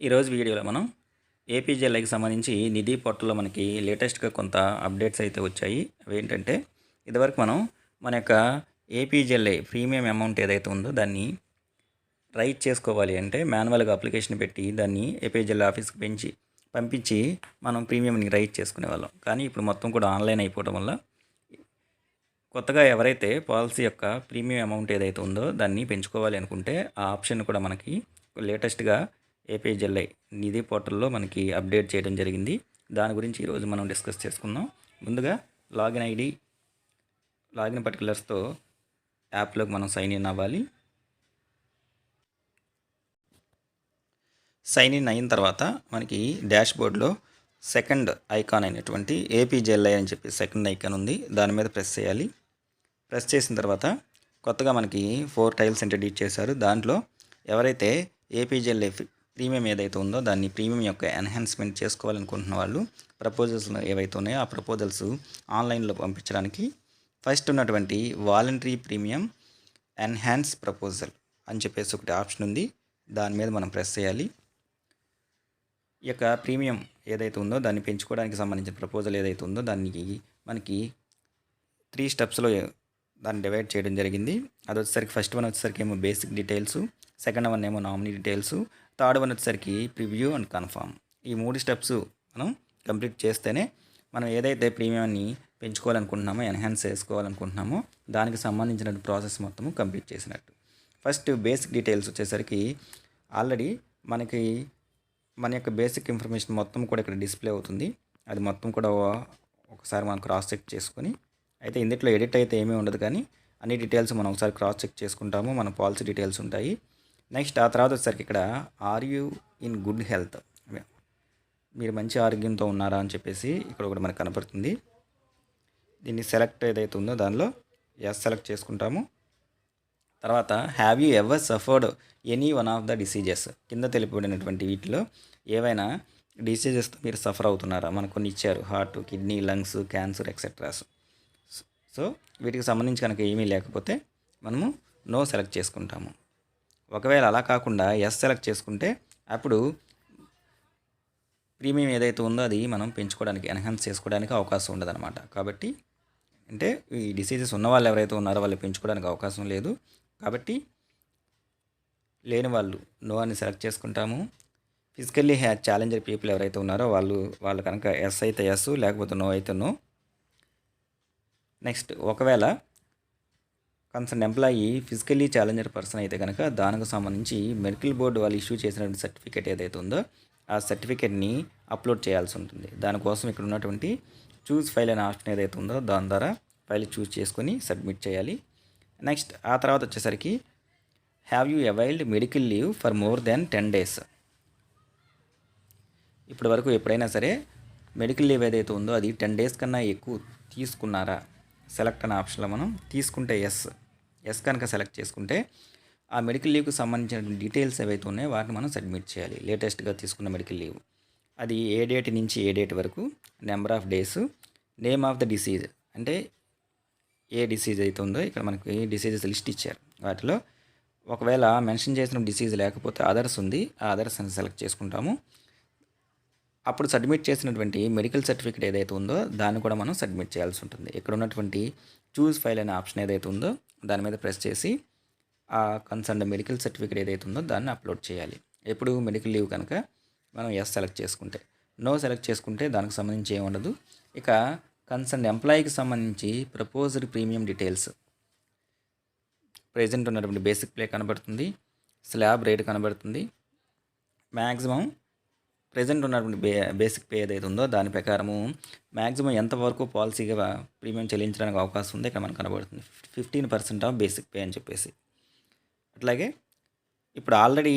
ఈరోజు వీడియోలో మనం ఏపీజేఎల్ఐకి సంబంధించి నిధి పోర్టల్లో మనకి లేటెస్ట్గా కొంత అప్డేట్స్ అయితే వచ్చాయి. అవి ఏంటంటే ఇదివరకు మనం మన యొక్క ఏపీజేఎల్ఐ ప్రీమియం అమౌంట్ ఏదైతే ఉందో దాన్ని రైట్ చేసుకోవాలి అంటే మాన్యువల్గా అప్లికేషన్ పెట్టి దాన్ని ఏపీజేఎల్ఐ ఆఫీస్కి పెంచి పంపించి మనం ప్రీమియంని రైట్ చేసుకునే వాళ్ళం. కానీ ఇప్పుడు మొత్తం కూడా ఆన్లైన్ అయిపోవడం వల్ల కొత్తగా ఎవరైతే పాలసీ యొక్క ప్రీమియం అమౌంట్ ఏదైతే ఉందో దాన్ని పెంచుకోవాలి అనుకుంటే ఆ ఆప్షన్ కూడా మనకి లేటెస్ట్గా ఏపీజెల్ఐ నిధి పోర్టల్లో మనకి అప్డేట్ చేయడం జరిగింది. దాని గురించి ఈరోజు మనం డిస్కస్ చేసుకుందాం. ముందుగా లాగిన్ ఐడి లాగిన్ పర్టికులర్స్తో యాప్లోకి మనం సైన్ ఇన్ అవ్వాలి. సైన్ ఇన్ అయిన తర్వాత మనకి డాష్ బోర్డ్లో సెకండ్ ఐకాన్ అయినటువంటి ఏపీజెల్ఐ అని చెప్పి సెకండ్ ఐకాన్ ఉంది. దాని మీద ప్రెస్ చేయాలి. ప్రెస్ చేసిన తర్వాత కొత్తగా మనకి ఫోర్ టైల్స్ ఇంట్రడ్యూస్ చేశారు. దాంట్లో ఎవరైతే ఏపీజెల్ఐ ప్రీమియం ఏదైతే ఉందో దాన్ని ప్రీమియం యొక్క ఎన్హాన్స్మెంట్ చేసుకోవాలనుకుంటున్న వాళ్ళు ప్రపోజల్స్ ఏవైతే ఉన్నాయో ఆ ప్రపోజల్స్ ఆన్లైన్లో పంపించడానికి ఫస్ట్ ఉన్నటువంటి వాలంటరీ ప్రీమియం ఎన్హాన్స్ ప్రపోజల్ అని చెప్పేసి ఒకటి ఆప్షన్ ఉంది. దాని మీద మనం ప్రెస్ చేయాలి. ఈ యొక్క ప్రీమియం ఏదైతే ఉందో దాన్ని పెంచుకోవడానికి సంబంధించిన ప్రపోజల్ ఏదైతే ఉందో దానికి మనకి త్రీ స్టెప్స్లో దాన్ని డివైడ్ చేయడం జరిగింది. అది వచ్చేసరికి ఫస్ట్ వన్ వచ్చేసరికి ఏమో బేసిక్ డీటెయిల్స్ సెకండ్ వన్ ఏమో నామినీ డీటెయిల్స్ థర్డ్ వన్ వచ్చేసరికి ప్రివ్యూ అండ్ కన్ఫామ్. ఈ మూడు స్టెప్స్ మనం కంప్లీట్ చేస్తేనే మనం ఏదైతే ప్రీమియాన్ని పెంచుకోవాలనుకుంటున్నామో ఎన్హాన్స్ చేసుకోవాలనుకుంటున్నామో దానికి సంబంధించిన ప్రాసెస్ మొత్తం కంప్లీట్ చేసినట్టు. ఫస్ట్ బేసిక్ డీటెయిల్స్ వచ్చేసరికి ఆల్రెడీ మనకి మన యొక్క బేసిక్ ఇన్ఫర్మేషన్ మొత్తం కూడా ఇక్కడ డిస్ప్లే అవుతుంది. అది మొత్తం కూడా ఒకసారి మనం క్రాస్ చెక్ చేసుకొని అయితే ఇందులో ఎడిట్ అయితే ఏమీ ఉండదు కానీ అన్ని డీటెయిల్స్ మనం ఒకసారి క్రాస్ చెక్ చేసుకుంటాము. మన పాలసీ డీటెయిల్స్ ఉంటాయి. నెక్స్ట్ ఆ తర్వాత వచ్చేసరికి ఇక్కడ are you in good health మీరు మంచి ఆరోగ్యంతో ఉన్నారా అని చెప్పేసి ఇక్కడ ఒకటి మనకు కనపడుతుంది. దీన్ని సెలెక్ట్ ఏదైతే ఉందో దానిలో ఎస్ సెలెక్ట్ చేసుకుంటాము. తర్వాత have you ever suffered any one of the diseases కింద తెలిపబడినటువంటి వీటిలో ఏవైనా డిసీజెస్తో మీరు సఫర్ అవుతున్నారా? మనకు కొన్ని ఇచ్చారు heart kidney lungs cancer etceteras so వీటికి సంబంధించి కనుక ఏమీ లేకపోతే మనము నో సెలెక్ట్ చేసుకుంటాము. ఒకవేళ అలా కాకుండా ఎస్ సెలెక్ట్ చేసుకుంటే అప్పుడు ప్రీమియం ఏదైతే ఉందో అది మనం పెంచుకోవడానికి ఎన్హాన్స్ చేసుకోవడానికి అవకాశం ఉండదన్నమాట. కాబట్టి అంటే ఈ డిసీజెస్ ఉన్న వాళ్ళు ఎవరైతే ఉన్నారో వాళ్ళు పెంచుకోవడానికి అవకాశం లేదు. కాబట్టి లేని వాళ్ళు నో అని సెలెక్ట్ చేసుకుంటాము. ఫిజికల్లీ హ్యా ఛాలెంజర్ పీపుల్ ఎవరైతే ఉన్నారో వాళ్ళు వాళ్ళు కనుక ఎస్ అయితే ఎస్ లేకపోతే నో అయితే నో నెక్స్ట్ ఒకవేళ concern employee physically challenger person అయితే కనుక దానికి సంబంధించి మెడికల్ బోర్డు వాళ్ళు ఇష్యూ చేసినటువంటి సర్టిఫికేట్ ఏదైతే ఉందో ఆ సర్టిఫికేట్ని అప్లోడ్ చేయాల్సి ఉంటుంది. దానికోసం ఇక్కడ ఉన్నటువంటి చూస్ ఫైల్ అనే ఆప్షన్ ఏదైతే ఉందో దాని ద్వారా ఫైల్ చూస్ చేసుకొని సబ్మిట్ చేయాలి. నెక్స్ట్ ఆ తర్వాత వచ్చేసరికి have you availed medical leave for more then ten days ఇప్పటి వరకు ఎప్పుడైనా సరే మెడికల్ లీవ్ ఏదైతే ఉందో అది టెన్ డేస్ కన్నా ఎక్కువ తీసుకున్నారా? సెలెక్ట్ అనే ఆప్షన్లో మనం తీసుకుంటే ఎస్ ఎస్ కనుక సెలెక్ట్ చేసుకుంటే ఆ మెడికల్ లీవ్కి సంబంధించిన డీటెయిల్స్ ఏవైతే ఉన్నాయో వాటిని మనం సబ్మిట్ చేయాలి. లేటెస్ట్గా తీసుకున్న మెడికల్ లీవ్. అది ఏ డేట్ నుంచి ఏ డేట్ వరకు number of days name of the disease అంటే ఏ డిసీజ్ అయితే ఉందో ఇక్కడ మనకి డిసీజెస్ లిస్ట్ ఇచ్చారు. వాటిలో ఒకవేళ మెన్షన్ చేసిన డిసీజ్ లేకపోతే అదర్స్ ఉంది ఆ అదర్స్ అని సెలెక్ట్ చేసుకుంటాము. అప్పుడు సబ్మిట్ చేసినటువంటి మెడికల్ సర్టిఫికేట్ ఏదైతే ఉందో దాన్ని కూడా మనం సబ్మిట్ చేయాల్సి ఉంటుంది. ఇక్కడ ఉన్నటువంటి చూస్ ఫైల్ అనే ఆప్షన్ ఏదైతే ఉందో దాని మీద ప్రెస్ చేసి ఆ కన్సర్న్ మెడికల్ సర్టిఫికేట్ ఏదైతే ఉందో దాన్ని అప్లోడ్ చేయాలి. ఎప్పుడు మెడికల్ లీవ్ కనుక మనం ఎస్ సెలెక్ట్ చేసుకుంటే. నో సెలెక్ట్ చేసుకుంటే దానికి సంబంధించి ఏమి ఉండదు. ఇక కన్సర్న్ ఎంప్లాయీకి సంబంధించి ప్రపోజ్డ్ ప్రీమియం డీటెయిల్స్ ప్రజెంట్ ఉన్నటువంటి బేసిక్ ప్లే కనబడుతుంది. స్లాబ్ రేట్ కనబడుతుంది. మ్యాక్సిమం ప్రజెంట్ ఉన్నటువంటి బే బేసిక్ పే ఏదైతే ఉందో దాని ప్రకారము మ్యాక్సిమం ఎంతవరకు పాలసీగా ప్రీమియం చెల్లించడానికి అవకాశం ఉంది ఇక్కడ మనకు కనబడుతుంది. Fifteen percent of basic pay అని చెప్పేసి. అట్లాగే ఇప్పుడు ఆల్రెడీ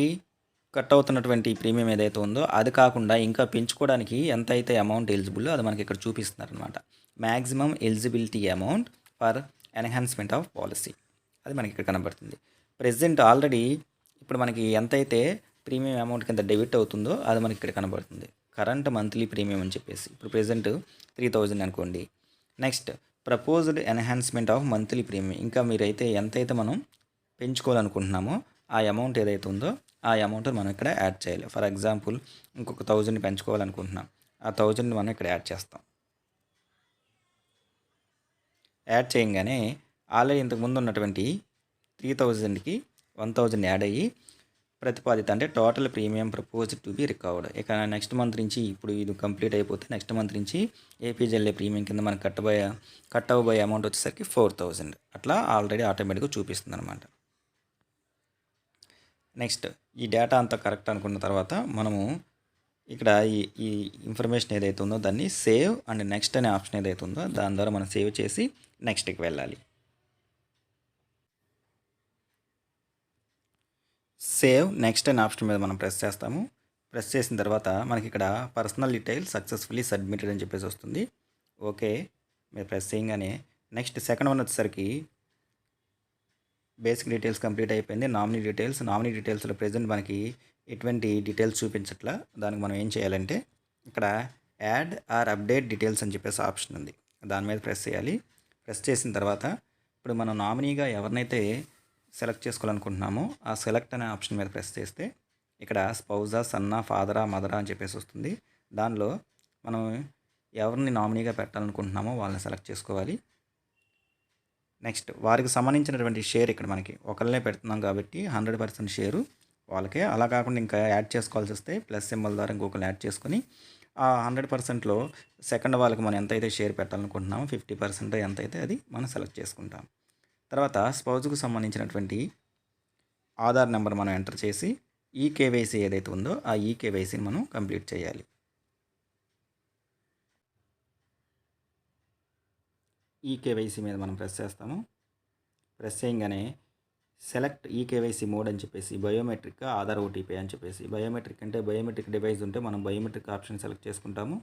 కట్ అవుతున్నటువంటి ప్రీమియం ఏదైతే ఉందో అది కాకుండా ఇంకా పెంచుకోవడానికి ఎంత అయితే అమౌంట్ ఎలిజిబుల్ అది మనకి ఇక్కడ చూపిస్తున్నారు అనమాట maximum eligibility amount for enhancement of policy. అది మనకి ఇక్కడ కనబడుతుంది. ప్రెసెంట్ ఆల్రెడీ ఇప్పుడు మనకి ఎంతైతే ప్రీమియం అమౌంట్ కింద డెబిట్ అవుతుందో అది మనకి ఇక్కడ కనబడుతుంది. కరెంట్ మంత్లీ ప్రీమియం అని చెప్పేసి. ఇప్పుడు ప్రెసెంట్ త్రీ థౌజండ్ అనుకోండి. Next proposed enhancement of monthly premium ఇంకా మీరైతే ఎంతైతే మనం పెంచుకోవాలనుకుంటున్నామో ఆ అమౌంట్ ఏదైతే ఉందో ఆ అమౌంట్ మనం ఇక్కడ యాడ్ చేయాలి. ఫర్ ఎగ్జాంపుల్ ఇంకొక థౌజండ్ పెంచుకోవాలనుకుంటున్నాం. ఆ థౌజండ్ మనం ఇక్కడ యాడ్ చేస్తాం. యాడ్ చేయగానే ఆల్రెడీ ఇంతకుముందు ఉన్నటువంటి త్రీ థౌజండ్కి వన్ థౌజండ్ యాడ్ అయ్యి ప్రతిపాదిత అంటే total premium propose to be recovered ఇక నెక్స్ట్ మంత్ నుంచి ఇప్పుడు ఇది కంప్లీట్ అయిపోతే నెక్స్ట్ మంత్ నుంచి ఏపీజెల్ఏ ప్రీమియం కింద మనకు కట్టబోయే కట్ అవ్వబోయే అమౌంట్ వచ్చేసరికి ఫోర్ థౌజండ్ అట్లా ఆల్రెడీ ఆటోమేటిక్గా చూపిస్తుంది అనమాట నెక్స్ట్ ఈ డేటా అంతా కరెక్ట్ అనుకున్న తర్వాత మనము ఇక్కడ ఈ ఈ ఇన్ఫర్మేషన్ ఏదైతే ఉందో దాన్ని సేవ్ అండ్ నెక్స్ట్ అనే ఆప్షన్ ఏదైతే ఉందో దాని ద్వారా మనం సేవ్ చేసి నెక్స్ట్కి వెళ్ళాలి. సేవ్ నెక్స్ట్ అనే ఆప్షన్ మీద మనం ప్రెస్ చేస్తాము. ప్రెస్ చేసిన తర్వాత మనకి ఇక్కడ పర్సనల్ డీటెయిల్ సక్సెస్ఫుల్లీ సబ్మిటెడ్ అని చెప్పేసి వస్తుంది. ఓకే మీరు ప్రెస్ చేయగానే నెక్స్ట్ సెకండ్ వన్ వచ్చేసరికి బేసిక్ డీటెయిల్స్ కంప్లీట్ అయిపోయింది. నామినీ డీటెయిల్స్ నామినీ డీటెయిల్స్లో ప్రజెంట్ మనకి ఎటువంటి డీటెయిల్స్ చూపించట్లా. దానికి మనం ఏం చేయాలంటే ఇక్కడ యాడ్ ఆర్ అప్డేట్ డీటెయిల్స్ అని చెప్పేసి ఆప్షన్ ఉంది. దాని మీద ప్రెస్ చేయాలి. ప్రెస్ చేసిన తర్వాత ఇప్పుడు మనం నామినీగా ఎవరినైతే సెలెక్ట్ చేసుకోవాలనుకుంటున్నామో ఆ సెలెక్ట్ అనే ఆప్షన్ మీద ప్రెస్ చేస్తే ఇక్కడ స్పౌజా సన్నా ఫాదరా మదరా అని చెప్పేసి వస్తుంది. దానిలో మనం ఎవరిని నామినీగా పెట్టాలనుకుంటున్నామో వాళ్ళని సెలెక్ట్ చేసుకోవాలి. నెక్స్ట్ వారికి సంబంధించినటువంటి షేర్ ఇక్కడ మనకి ఒకళ్ళనే పెడుతున్నాం కాబట్టి హండ్రెడ్ పర్సెంట్ షేరు వాళ్ళకే. అలా కాకుండా ఇంకా యాడ్ చేసుకోవాల్సి వస్తే ప్లస్ సింబల్ ద్వారా ఇంకొకరు యాడ్ చేసుకొని ఆ హండ్రెడ్ పర్సెంట్లో సెకండ్ వాళ్ళకి మనం ఎంతైతే షేర్ పెట్టాలనుకుంటున్నామో ఫిఫ్టీ పర్సెంట్ ఎంతైతే అది మనం సెలెక్ట్ చేసుకుంటాం. తర్వాత స్పౌజ్కు సంబంధించినటువంటి ఆధార్ నెంబర్ మనం ఎంటర్ చేసి ఈ కేవైసీ ఏదైతే ఉందో ఆ ఈ కేవైసీని మనం కంప్లీట్ చేయాలి. ఈ కేవైసీ మీద మనం ప్రెస్ చేస్తాము. ప్రెస్ చేయగానే సెలెక్ట్ ఈ కేవైసీ మోడ్ అని చెప్పేసి బయోమెట్రిక్ ఆధార్ ఓటీపీ అని చెప్పేసి బయోమెట్రిక్ అంటే బయోమెట్రిక్ డివైస్ ఉంటే మనం బయోమెట్రిక్ ఆప్షన్ సెలెక్ట్ చేసుకుంటాము.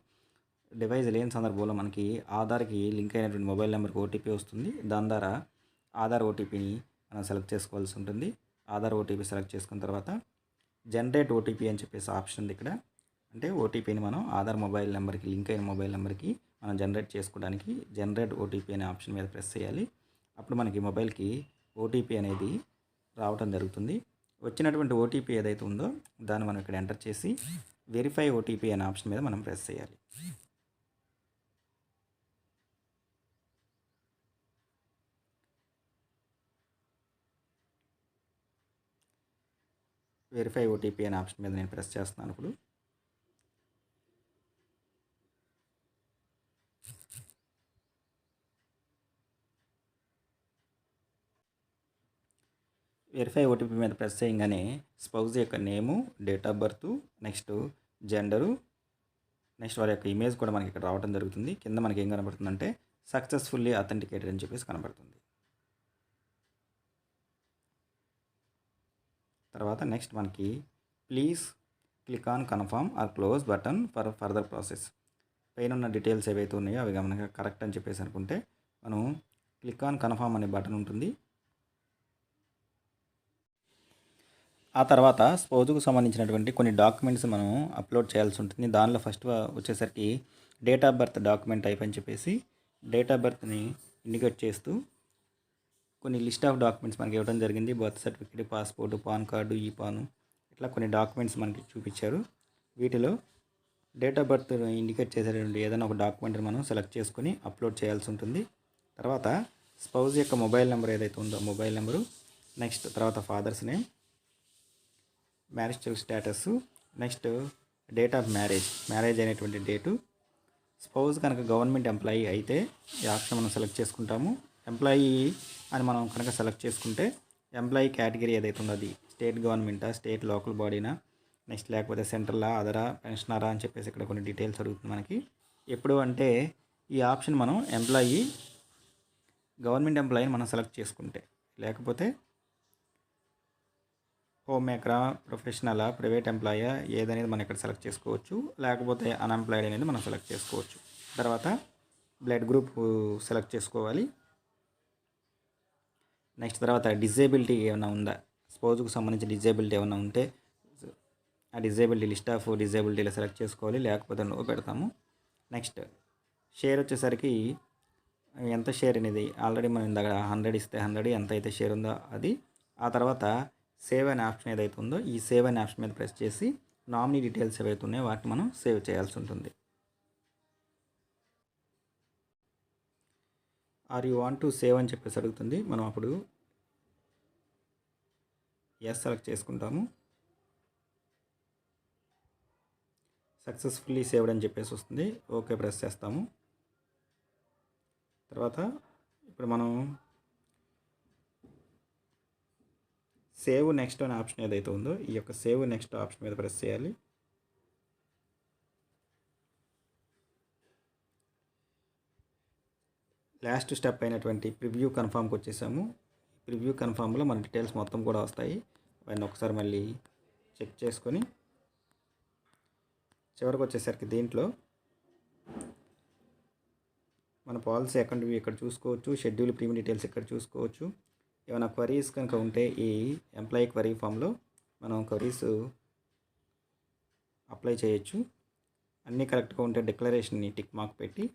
డివైస్ లేని సందర్భంలో మనకి ఆధార్కి లింక్ అయినటువంటి మొబైల్ నెంబర్కి ఓటీపీ వస్తుంది. దాని ద్వారా ఆధార్ ఓటీపీని మనం సెలెక్ట్ చేసుకోవాల్సి ఉంటుంది. ఆధార్ ఓటీపీ సెలెక్ట్ చేసుకున్న తర్వాత జనరేట్ ఓటీపీ అని చెప్పేసి ఆప్షన్ ఉంది ఇక్కడ. అంటే ఓటీపీని మనం ఆధార్ మొబైల్ నెంబర్కి లింక్ అయిన మొబైల్ నెంబర్కి మనం జనరేట్ చేసుకోవడానికి జనరేట్ ఓటీపీ అనే ఆప్షన్ మీద ప్రెస్ చేయాలి. అప్పుడు మనకి మొబైల్కి ఓటీపీ అనేది రావటం జరుగుతుంది. వచ్చినటువంటి ఓటీపీ ఏదైతే ఉందో దాన్ని మనం ఇక్కడ ఎంటర్ చేసి వెరిఫై ఓటీపీ అనే ఆప్షన్ మీద మనం ప్రెస్ చేయాలి. వెరిఫై ఓటీపీ అనే ఆప్షన్ మీద నేను ప్రెస్ చేస్తున్నాను ఇప్పుడు. వెరిఫై ఓటీపీ మీద ప్రెస్ చేయగానే స్పౌజ్ యొక్క name date of birth next gender next వారి యొక్క ఇమేజ్ కూడా మనకి ఇక్కడ రావడం జరుగుతుంది. కింద మనకి ఏం కనబడుతుందంటే సక్సెస్ఫుల్లీ అథెంటికేటెడ్ అని చెప్పేసి కనబడుతుంది. తర్వాత నెక్స్ట్ మనకి please click on confirm or close button for further process పైన ఉన్న డీటెయిల్స్ ఏవైతే ఉన్నాయో అవి గమనంగా కరెక్ట్ అని చెప్పేసి అనుకుంటే మనం క్లిక్ ఆన్ కన్ఫర్మ్ అనే బటన్ ఉంటుంది. ఆ తర్వాత స్పోజుకు సంబంధించినటువంటి కొన్ని డాక్యుమెంట్స్ మనం అప్లోడ్ చేయాల్సి ఉంటుంది. దానిలో ఫస్ట్ వచ్చేసరికి date of birth document type అని చెప్పేసి డేట్ ఆఫ్ బర్త్ని ఇండికేట్ చేస్తూ కొన్ని లిస్ట్ ఆఫ్ డాక్యుమెంట్స్ మనకి ఇవ్వడం జరిగింది. Birth certificate passport PAN card ఈ పాను ఇట్లా కొన్ని డాక్యుమెంట్స్ మనకి చూపించారు. వీటిలో డేట్ ఆఫ్ బర్త్ ఇండికేట్ చేసేటువంటి ఏదైనా ఒక డాక్యుమెంట్ని మనం సెలెక్ట్ చేసుకొని అప్లోడ్ చేయాల్సి ఉంటుంది. తర్వాత స్పౌజ్ యొక్క మొబైల్ నెంబర్ ఏదైతే ఉందో మొబైల్ నెంబరు నెక్స్ట్ తర్వాత father's name marriage status next date of marriage marriage అనేటువంటి డేటు. స్పౌజ్ కనుక గవర్నమెంట్ ఎంప్లాయీ అయితే ఈ ఆప్షన్ మనం సెలెక్ట్ చేసుకుంటాము. ఎంప్లాయీ అని మనం కనుక సెలెక్ట్ చేసుకుంటే ఎంప్లాయీ కేటగిరీ ఏదైతే ఉందో అది స్టేట్ గవర్నమెంటా స్టేట్ లోకల్ బాడీనా నెక్స్ట్ లేకపోతే సెంట్రలా అదరా పెన్షనరా అని చెప్పేసి ఇక్కడ కొన్ని డీటెయిల్స్ అడుగుతుంది మనకి. ఎప్పుడు అంటే ఈ ఆప్షన్ మనం ఎంప్లాయీ గవర్నమెంట్ ఎంప్లాయీని మనం సెలెక్ట్ చేసుకుంటే. లేకపోతే హోమ్ మేకరా ప్రొఫెషనలా ప్రైవేట్ ఎంప్లాయా ఏదనేది మనం ఇక్కడ సెలెక్ట్ చేసుకోవచ్చు. లేకపోతే అన్ఎంప్లాయిడ్ అనేది మనం సెలెక్ట్ చేసుకోవచ్చు. తర్వాత బ్లడ్ గ్రూప్ సెలెక్ట్ చేసుకోవాలి. నెక్స్ట్ తర్వాత డిజేబిలిటీ ఏమైనా ఉందా? స్పోజ్కు సంబంధించి డిజేబిలిటీ ఏమైనా ఉంటే ఆ డిజేబిలిటీ లిస్ట్ ఆఫ్ డిజేబిలిటీలో సెలెక్ట్ చేసుకోవాలి లేకపోతే నో పెడతాము. నెక్స్ట్ షేర్ వచ్చేసరికి ఎంత షేర్ అనేది ఆల్రెడీ మనం ఇందాక హండ్రెడ్ ఇస్తే హండ్రెడ్ ఎంత అయితే షేర్ ఉందో అది. ఆ తర్వాత సేవ్ అనే ఆప్షన్ ఏదైతే ఉందో ఈ సేవ్ అనే ఆప్షన్ మీద ప్రెస్ చేసి నామినీ డీటెయిల్స్ ఏవైతే ఉన్నాయో వాటిని మనం సేవ్ చేయాల్సి ఉంటుంది. Are you want to save అని చెప్పేసి అడుగుతుంది. మనం అప్పుడు ఎస్ సెలెక్ట్ చేసుకుంటాము. సక్సెస్ఫుల్లీ సేవ్డ్ అని చెప్పేసి వస్తుంది. ఓకే ప్రెస్ చేస్తాము. తర్వాత ఇప్పుడు మనం సేవ్ నెక్స్ట్ అనే ఆప్షన్ ఏదైతే ఉందో ఈ యొక్క సేవ్ నెక్స్ట్ ఆప్షన్ మీద ప్రెస్ చేయాలి. లాస్ట్ స్టెప్ అయినటువంటి ప్రివ్యూ కన్ఫామ్కి వచ్చేసాము. ప్రివ్యూ కన్ఫామ్లో మన డీటెయిల్స్ మొత్తం కూడా వస్తాయి. అవన్నీ ఒకసారి మళ్ళీ చెక్ చేసుకొని చివరికి వచ్చేసరికి దీంట్లో మన పాలసీ అకౌంట్ వ్యూ ఇక్కడ చూసుకోవచ్చు షెడ్యూల్ ప్రీమియం డీటెయిల్స్ ఇక్కడ చూసుకోవచ్చు ఏమైనా క్వరీస్ కనుక ఉంటే ఈ ఎంప్లాయీ క్వరీ ఫామ్లో మనం క్వరీస్ అప్లై చేయొచ్చు. అన్నీ కరెక్ట్గా ఉంటే డిక్లరేషన్ని టిక్ మార్క్ పెట్టి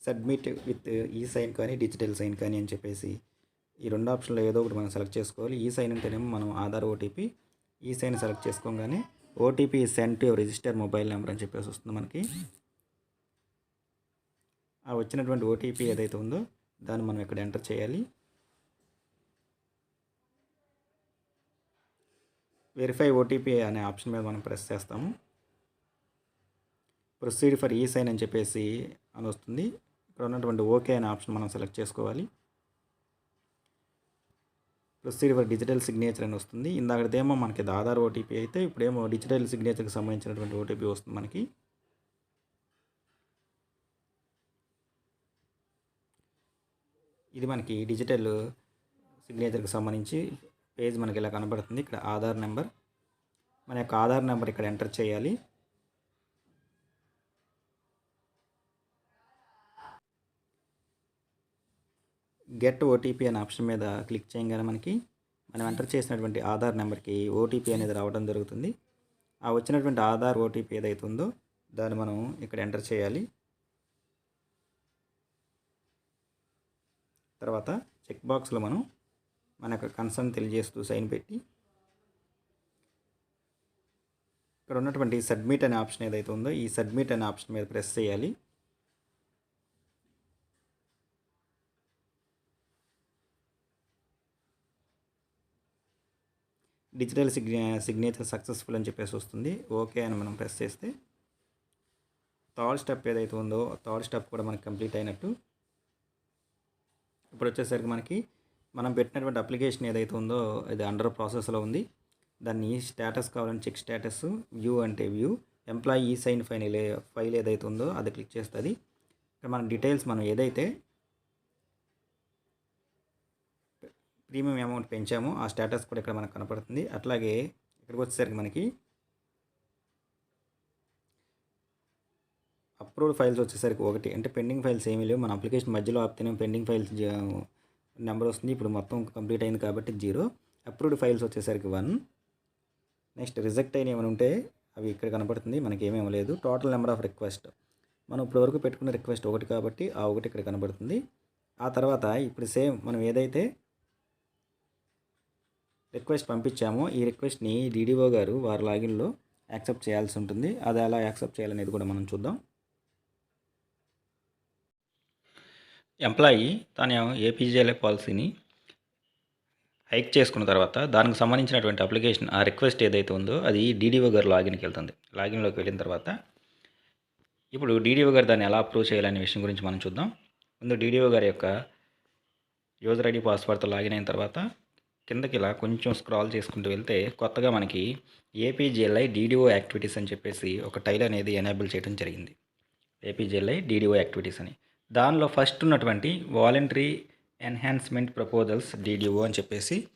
సబ్మిట్ విత్ ఈ సైన్ కానీ డిజిటల్ సైన్ కానీ అని చెప్పేసి ఈ రెండు ఆప్షన్లో ఏదో ఒకటి మనం సెలెక్ట్ చేసుకోవాలి. ఈ సైన్ అంటేనేమో మనం Aadhaar OTP e sign select చేసుకోగానే OTP send to register mobile number అని చెప్పేసి వస్తుంది మనకి. ఆ వచ్చినటువంటి ఓటీపీ ఏదైతే ఉందో దాన్ని మనం ఇక్కడ ఎంటర్ చేయాలి. వెరిఫై ఓటీపీ అనే ఆప్షన్ మీద మనం ప్రెస్ చేస్తాము. ప్రొసీడ్ ఫర్ ఈ సైన్ అని చెప్పేసి అని వస్తుంది. ఇక్కడ ఉన్నటువంటి ఓకే అనే ఆప్షన్ మనం సెలెక్ట్ చేసుకోవాలి. ప్రొసీడ్ ఫర్ డిజిటల్ సిగ్నేచర్ అని వస్తుంది. ఇందాకదేమో మనకి ఆధార్ ఓటీపీ అయితే ఇప్పుడేమో డిజిటల్ సిగ్నేచర్కి సంబంధించినటువంటి ఓటీపీ వస్తుంది మనకి. ఇది మనకి డిజిటల్ సిగ్నేచర్కి సంబంధించి పేజ్ మనకి ఇలా కనబడుతుంది. ఇక్కడ ఆధార్ నెంబర్. మన యొక్క ఆధార్ నెంబర్ ఇక్కడ ఎంటర్ చేయాలి. గెట్ ఓటీపీ అనే ఆప్షన్ మీద క్లిక్ చేయగానే మనకి మనం ఎంటర్ చేసినటువంటి ఆధార్ నెంబర్కి ఓటీపీ అనేది రావడం జరుగుతుంది. ఆ వచ్చినటువంటి ఆధార్ ఓటీపీ ఏదైతే ఉందో దాన్ని మనం ఇక్కడ ఎంటర్ చేయాలి. తర్వాత చెక్ బాక్స్లో మనం మన యొక్క కన్సర్న్ తెలియజేస్తూ సైన్ పెట్టి ఇక్కడ ఉన్నటువంటి సబ్మిట్ అనే ఆప్షన్ ఏదైతే ఉందో ఈ సబ్మిట్ అనే ఆప్షన్ మీద ప్రెస్ చేయాలి. డిజిటల్ సిగ్నే సిగ్నేచర్ సక్సెస్ఫుల్ అని చెప్పేసి వస్తుంది. ఓకే అని మనం ప్రెస్ చేస్తే థర్డ్ స్టెప్ ఏదైతే ఉందో థర్డ్ స్టెప్ కూడా మనకి కంప్లీట్ అయినట్టు. ఇప్పుడు వచ్చేసరికి మనకి మనం పెట్టినటువంటి అప్లికేషన్ ఏదైతే ఉందో ఇది అండర్ ప్రాసెస్లో ఉంది. దాన్ని స్టేటస్ కావాలని చెక్ స్టేటస్ వ్యూ అంటే వ్యూ. ఎంప్లాయీ ఈ సైన్ ఫైల్ ఫైల్ ఏదైతే ఉందో అది క్లిక్ చేస్తుంది. ఇక్కడ మన డీటెయిల్స్ మనం ఏదైతే ప్రీమియం అమౌంట్ పెంచాము. ఆ స్టేటస్ కూడా ఇక్కడ మనకు కనపడుతుంది. అట్లాగే ఇక్కడికి వచ్చేసరికి మనకి అప్రూవ్డ్ ఫైల్స్ వచ్చేసరికి ఒకటి. అంటే పెండింగ్ ఫైల్స్ ఏమీ లేవు. మన అప్లికేషన్ మధ్యలో ఆపితేనే పెండింగ్ ఫైల్స్ నెంబర్ వస్తుంది. ఇప్పుడు మొత్తం కంప్లీట్ అయింది కాబట్టి జీరో. అప్రూవ్డ్ ఫైల్స్ వచ్చేసరికి వన్. నెక్స్ట్ రిజెక్ట్ అయిన ఏమైనా ఉంటే అవి ఇక్కడ కనపడుతుంది. మనకి ఏమేమి లేదు. Total number of request. మనం ఇప్పటివరకు పెట్టుకున్న రిక్వెస్ట్ ఒకటి కాబట్టి ఆ ఒకటి ఇక్కడ కనబడుతుంది ఆ తర్వాత ఇప్పుడు సేమ్ మనం ఏదైతే రిక్వెస్ట్ పంపించాము. ఈ రిక్వెస్ట్ని డీడీఓ గారు వారి లాగిన్లో యాక్సెప్ట్ చేయాల్సి ఉంటుంది. అది ఎలా యాక్సెప్ట్ చేయాలనేది కూడా మనం చూద్దాం. ఎంప్లాయీ తన ఏపీజేఎల్ఏ పాలసీని హైక్ చేసుకున్న తర్వాత దానికి సంబంధించినటువంటి అప్లికేషన్ ఆ రిక్వెస్ట్ ఏదైతే ఉందో అది డీడీఓ గారు లాగిన్కి వెళ్తుంది. లాగిన్లోకి వెళ్ళిన తర్వాత ఇప్పుడు డీడీఓ గారు దాన్ని ఎలా అప్రూవ్ చేయాలనే విషయం గురించి మనం చూద్దాం. ముందు డీడీఓ గారి యొక్క యూజర్ ఐడి పాస్వర్డ్తో లాగిన్ అయిన తర్వాత కిందకి ఇలా కొంచెం స్క్రాల్ చేసుకుంటూ వెళ్తే కొత్తగా మనకి ఏపీజీఎల్ఐ డీడీఓ యాక్టివిటీస్ అని చెప్పేసి ఒక టైల్ అనేది ఎనేబుల్ చేయడం జరిగింది. ఏపీజీఎల్ఐ డీడీఓ యాక్టివిటీస్ అని. దానిలో ఫస్ట్ ఉన్నటువంటి వాలంటరీ ఎన్హాన్స్మెంట్ ప్రపోజల్స్ డీడీఓ అని చెప్పేసి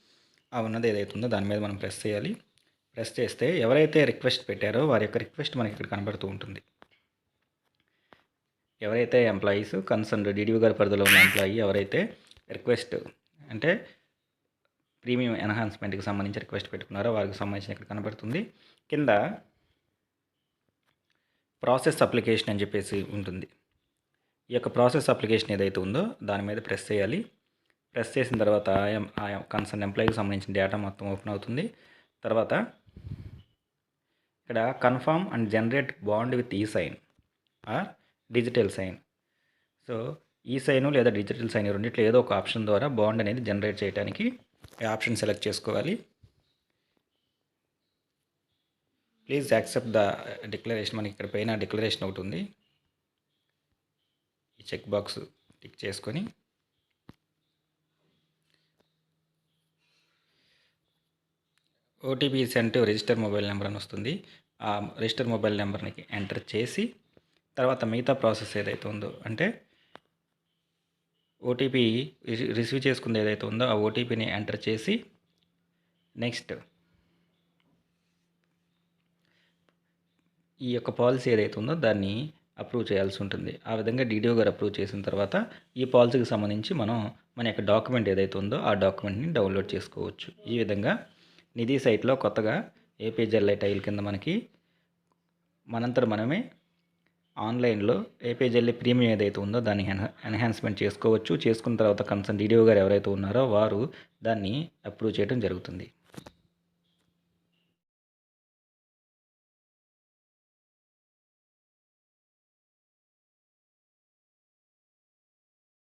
ఆ ఉన్నది ఏదైతే ఉందో దాని మీద మనం ప్రెస్ చేయాలి. ప్రెస్ చేస్తే ఎవరైతే రిక్వెస్ట్ పెట్టారో వారి యొక్క రిక్వెస్ట్ మనకి ఇక్కడ కనబడుతూ ఉంటుంది. ఎవరైతే ఎంప్లాయీస్ కన్సర్న్ డీడీఓ గారి పరిధిలో ఉన్న ఎంప్లాయీ ఎవరైతే రిక్వెస్ట్ అంటే ప్రీమియం ఎన్హాన్స్మెంట్కి సంబంధించి రిక్వెస్ట్ పెట్టుకున్నారో వారికి సంబంధించిన ఇక్కడ కనబడుతుంది. కింద ప్రాసెస్ అప్లికేషన్ అని చెప్పేసి ఉంటుంది. ఈ యొక్క ప్రాసెస్ అప్లికేషన్ ఏదైతే ఉందో దాని మీద ప్రెస్ చేయాలి. ప్రెస్ చేసిన తర్వాత ఆ కన్సర్న్ ఎంప్లాయీకి సంబంధించిన డేటా మొత్తం ఓపెన్ అవుతుంది. తర్వాత ఇక్కడ confirm and generate bond with e sign or digital sign so e sign లేదా డిజిటల్ సైన్ రెండింటిలో రెండిట్లో ఏదో ఒక ఆప్షన్ ద్వారా బాండ్ అనేది జనరేట్ చేయడానికి ఆప్షన్ సెలెక్ట్ చేసుకోవాలి? ప్లీజ్ యాక్సెప్ట్ ద డిక్లరేషన్ మనకి ఇక్కడ పైన డిక్లరేషన్ ఒకటి ఉంది. ఈ చెక్ బాక్స్ టిక్ చేసుకొని. OTP sent register mobile number అని వస్తుంది. ఆ రిజిస్టర్ మొబైల్ నెంబర్ని ఎంటర్ చేసి తర్వాత మిగతా ప్రాసెస్ ఏదైతే ఉందో అంటే ఓటీపీ రిసీవ్ చేసుకుంది ఏదైతే ఉందో ఆ ఓటీపీని ఎంటర్ చేసి నెక్స్ట్ ఈ యొక్క పాలసీ ఏదైతే ఉందో దాన్ని అప్రూవ్ చేయాల్సి ఉంటుంది. ఆ విధంగా డీడీఓ గారు అప్రూవ్ చేసిన తర్వాత ఈ పాలసీకి సంబంధించి మనం మన యొక్క డాక్యుమెంట్ ఏదైతే ఉందో ఆ డాక్యుమెంట్ని డౌన్లోడ్ చేసుకోవచ్చు. ఈ విధంగా నిధి సైట్లో కొత్తగా ఏపీజెల్ఐ టైల్ కింద మనకి మనంతట మనమే ఆన్లైన్లో ఏపీజెల్ఐ ప్రీమియం ఏదైతే ఉందో దాన్ని ఎన్హాన్స్మెంట్ చేసుకోవచ్చు. చేసుకున్న తర్వాత కన్సర్న్ డీడీఓ గారు ఎవరైతే ఉన్నారో వారు దాన్ని అప్రూవ్ చేయడం జరుగుతుంది.